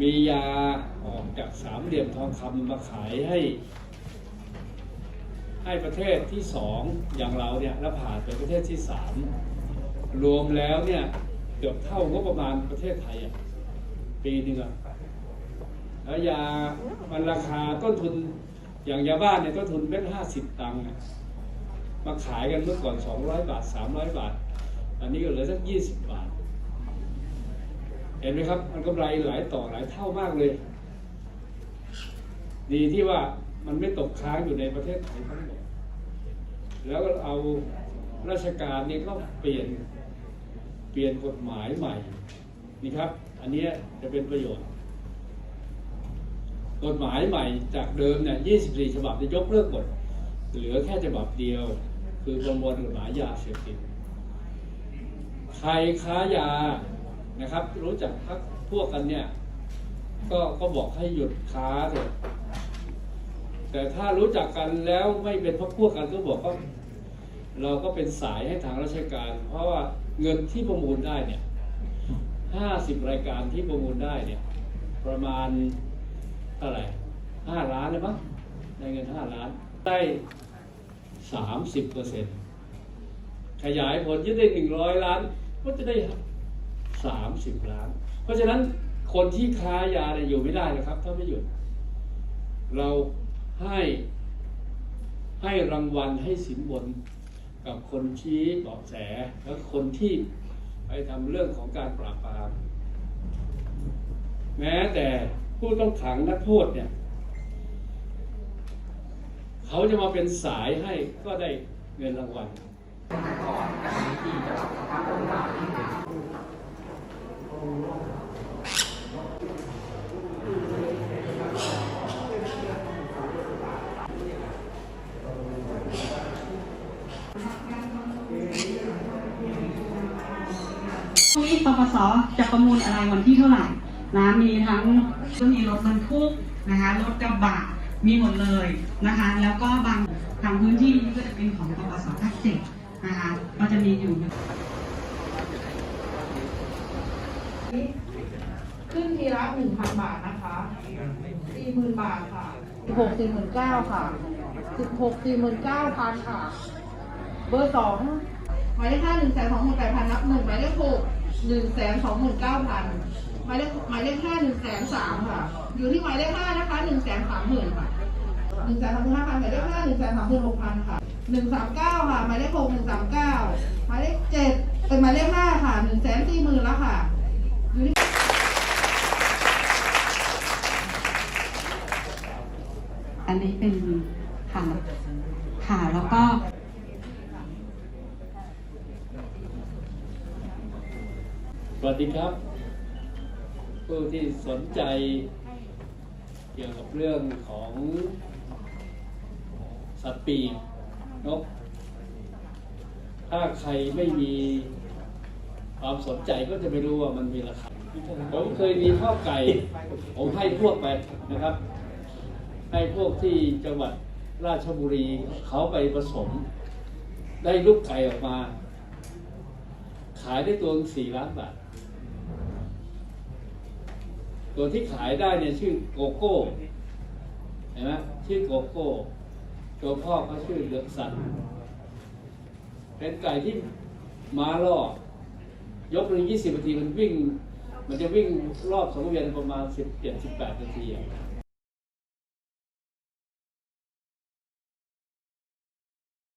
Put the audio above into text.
มียาออกจากสามเหลี่ยมทองคำมาขายให้ให้ประเทศที่สองอย่างเราเนี่ยแล้วผ่านไปประเทศที่สามรวมแล้วเนี่ยเกือบเท่างบประมาณประเทศไทยอะปีหนึงอะแล้วยามันราคาต้นทุนอย่างยาบ้านเนี่ยต้นทุนเป็นห้าสิบตังค์มาขายกันเมื่อก่อนสองร้อยบาทสามร้อยบาท อันนี้ก็เหลือสักยี่สิบบาท ห็นไหมครับ มันกำไรหลายต่อหลายเท่ามากเลย ดีที่ว่ามันไม่ตกค้างอยู่ในประเทศไทยทั้งหมด แล้วก็เอาราชการเนี่ยก็เปลี่ยนเปลี่ยนกฎหมายใหม่นี่ครับ อันนี้จะเป็นประโยชน์ กฎหมายใหม่จากเดิมเนี่ย24 ฉบับจะยกเลิกหมด เหลือแค่ฉบับเดียว คือประมวลกฎหมายยาเสพติด ใครค้ายา นะครับ รู้จักพักพวกกันเนี่ย ก็ก็บอกให้หยุดค้าเถอะแต่ถ้ารู้จักกันแล้วไม่เป็นพักพวกกันก็บอกว่าเราก็เป็นสายให้ทางราชการ เพราะว่าเงินที่ประมูลได้เนี่ยห้าสิบรายการที่ประมูลได้เนี่ย ประมาณเท่าไหร่ห้าล้านเลยมั้งได้เงินห้าล้าน ได้สามสิบเปอร์เซ็นต์ขยายผลยึดได้หนึ่งร้อยล้าน ก็จะได้ สามสิบล้าน เพราะฉะนั้นคนที่ค้ายาเนี่ยอยู่ไม่ได้นะครับ ถ้าไม่หยุด เราให้ให้รางวัลให้สินบนกับคนชี้เบาะแสและคนที่ไปทำเรื่องของการปราบปรามแม้แต่ผู้ต้องขังนักโทษเนี่ย เขาจะมาเป็นสายให้ก็ได้เงินรางวัลพรุ่ง นี้ปปสจะประมูลอะไรวันที่เท่าไหร่นะมีทั้งก็มีรถบรรทุกนะคะรถกระบะมีหมดเลยนะคะแล้วก็บางทางพื้นที่ก็จะเป็นของปปสภาคเจ็ดนะคะก็จะมีอยู่ขึ้นทีละหนึ่งพันบาทนะคะสี่หมื่นบาทค่ะสิบหกสี่หมื่นเก้าค่ะสิบหกสี่หมื่นเก้าพันค่ะ เบอร์สองหมายเลขห้าหนึ่งแสนสองหมื่นแปดพันนับหนึ่งหมายเลขหก หนึ่งแสนสองหมื่นเก้าพันหมายเลขหมายเลขห้าหนึ่งแสนสามค่ะ อยู่ที่หมายเลขห้านะคะหนึ่งแสนสามหมื่นค่ะหนึ่งแสนสามหมื่นห้าพันหมายเลขห้าหนึ่งแสนสามหมื่นหกพันค่ะหนึ่งสามเก้าค่ะ หมายเลขหกหนึ่งสามเก้าหมายเลขเจ็ดเป็นหมายเลขห้าค่ะหนึ่งแสนสี่หมื่นแล้วค่ะอันนี้เป็นค่ะค่ะแล้วก็ วัสดีครับ ผู้ที่สนใจเกี่ยวกับเรื่องของสัตว์ปีกนก ถ้าใครไม่มีความสนใจก็จะไม่รู้ว่ามันมีราคา ผมเคยมีข้อไก่ ผมให้พวกไปนะครับ ให้พวกที่จังหวัดราชบุรีเขาไปผสม ได้ลูกไก่ออกมา ขายได้ตัวสี่ล้านบาท ตัวที่ขายได้เนี่ยชื่อโกโก้เห็นไหมชื่อโกโก้ ตัวพ่อเขาชื่อเหลืองสันเป็นไก่ที่ม้าล่อยกหนึ่งยี่สิบนาทีมันวิ่ง มันจะวิ่งรอบสังเวียนประมาณสิบเจ็ดสิบแปดนาทีอะ